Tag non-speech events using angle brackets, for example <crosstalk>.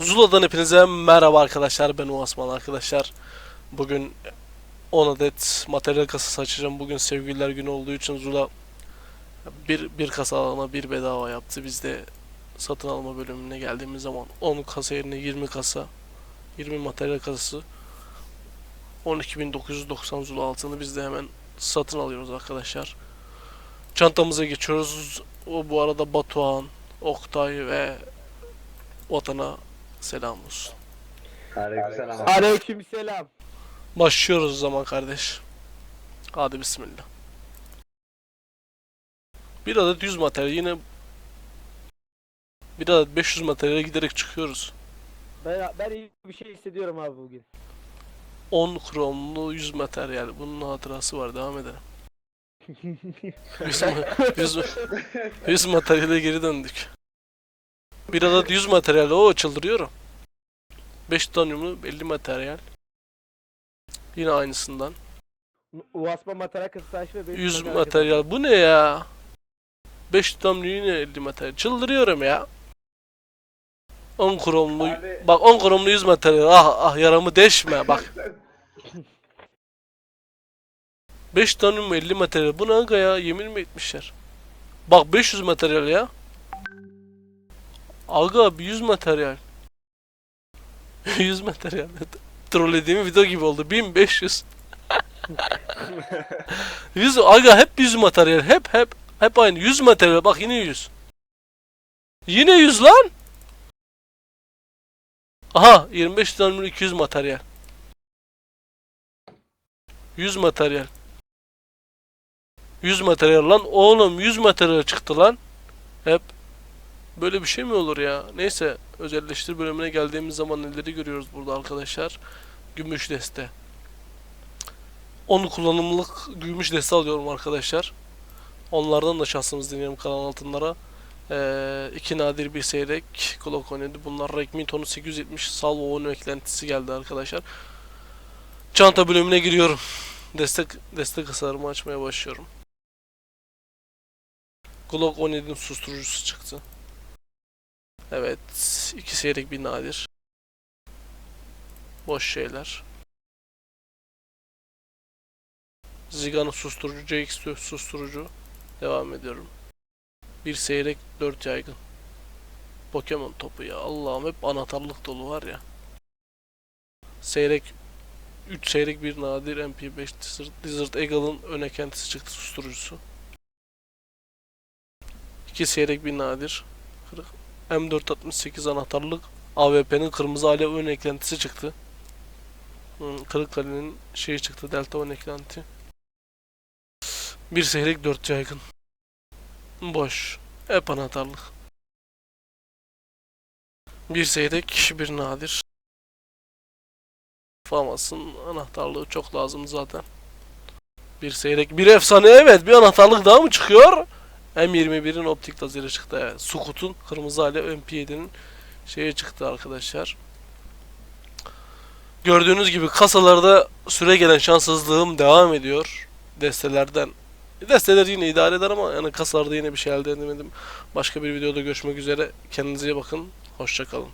Zula'dan hepinize merhaba arkadaşlar. Ben Osman arkadaşlar. Bugün 10 adet materyal kasası açacağım. Bugün sevgililer günü olduğu için Zula bir, bir kasa alana bir bedava yaptı. Biz de satın alma bölümüne geldiğimiz zaman 10 kasa yerine 20 kasa 20 materyal kasası 12.990 Zula altını biz de hemen satın alıyoruz arkadaşlar. Çantamıza geçiyoruz. O bu arada Batuhan, Oktay ve Vatan'a selam olsun. Aleykümselam. Aleykümselam. Başlıyoruz o zaman kardeş. Hadi bismillah. Bir adet 100 materyal yine bir adet 500 materyale giderek çıkıyoruz. Ben, ben iyi bir şey hissediyorum abi bugün. 10 kromlu 100 materyal. Bunun hatırası var. Devam edelim. <laughs> 100, ma- 100, 100 materyale geri döndük. Bir adet 100 materyal. O çıldırıyorum. 5 titanyumlu 50 materyal. Yine aynısından. Uasma materyal kasası aç ve benim 100 materyal. Bu ne ya? 5 tutamlı yine 50 materyal. Çıldırıyorum ya. 10 kromlu. Abi- Bak 10 kromlu 100 materyal. Ah ah yaramı deşme bak. 5 tane mi 50 materyal. Bu ne aga ya? Yemin mi etmişler? Bak 500 materyal ya. Aga bir 100 materyal. <laughs> 100 materyal. Trollediğim video gibi oldu. 1500. 100 <laughs> aga hep 100 materyal. Hep hep hep aynı. 100 materyal. Bak yine 100. Yine 100 lan. Aha 25 tane 200 materyal. 100 materyal. 100 materyal lan oğlum 100 materyal çıktı lan. Hep böyle bir şey mi olur ya? Neyse özelleştir bölümüne geldiğimiz zaman neleri görüyoruz burada arkadaşlar. Gümüş deste. 10 kullanımlık gümüş deste alıyorum arkadaşlar. Onlardan da şansımız deneyelim kalan altınlara. Ee, nadir bir seyrek Glock 17. Bunlar Rekminton'un 870 Salvo 10 eklentisi geldi arkadaşlar. Çanta bölümüne giriyorum. Destek destek hasarımı açmaya başlıyorum. Glock 17'nin susturucusu çıktı. Evet, iki seyrek bir nadir. Boş şeyler. Ziga'nın susturucu, CX susturucu. Devam ediyorum. Bir seyrek, dört yaygın. Pokemon topu ya. Allah'ım hep anahtarlık dolu var ya. Seyrek 3 seyrek bir nadir MP5 Desert, Desert Eagle'ın ön eklentisi çıktı susturucusu. 2 seyrek bir nadir. Kırık. M468 anahtarlık AWP'nin kırmızı alev ön eklentisi çıktı. Kırıkkale'nin şeyi çıktı Delta ön eklenti. Bir seyrek 4 yaygın. Boş. Hep anahtarlık. Bir seyrek, bir nadir. Famas'ın anahtarlığı çok lazım zaten. Bir seyrek, bir efsane evet. Bir anahtarlık daha mı çıkıyor? M21'in optik lazeri çıktı. Evet. Sukut'un kırmızı hali MP7'nin şeye çıktı arkadaşlar. Gördüğünüz gibi kasalarda süre gelen şanssızlığım devam ediyor. Destelerden Desteler yine idare eder ama yani kasalarda yine bir şey elde edemedim. Başka bir videoda görüşmek üzere. Kendinize iyi bakın. Hoşçakalın.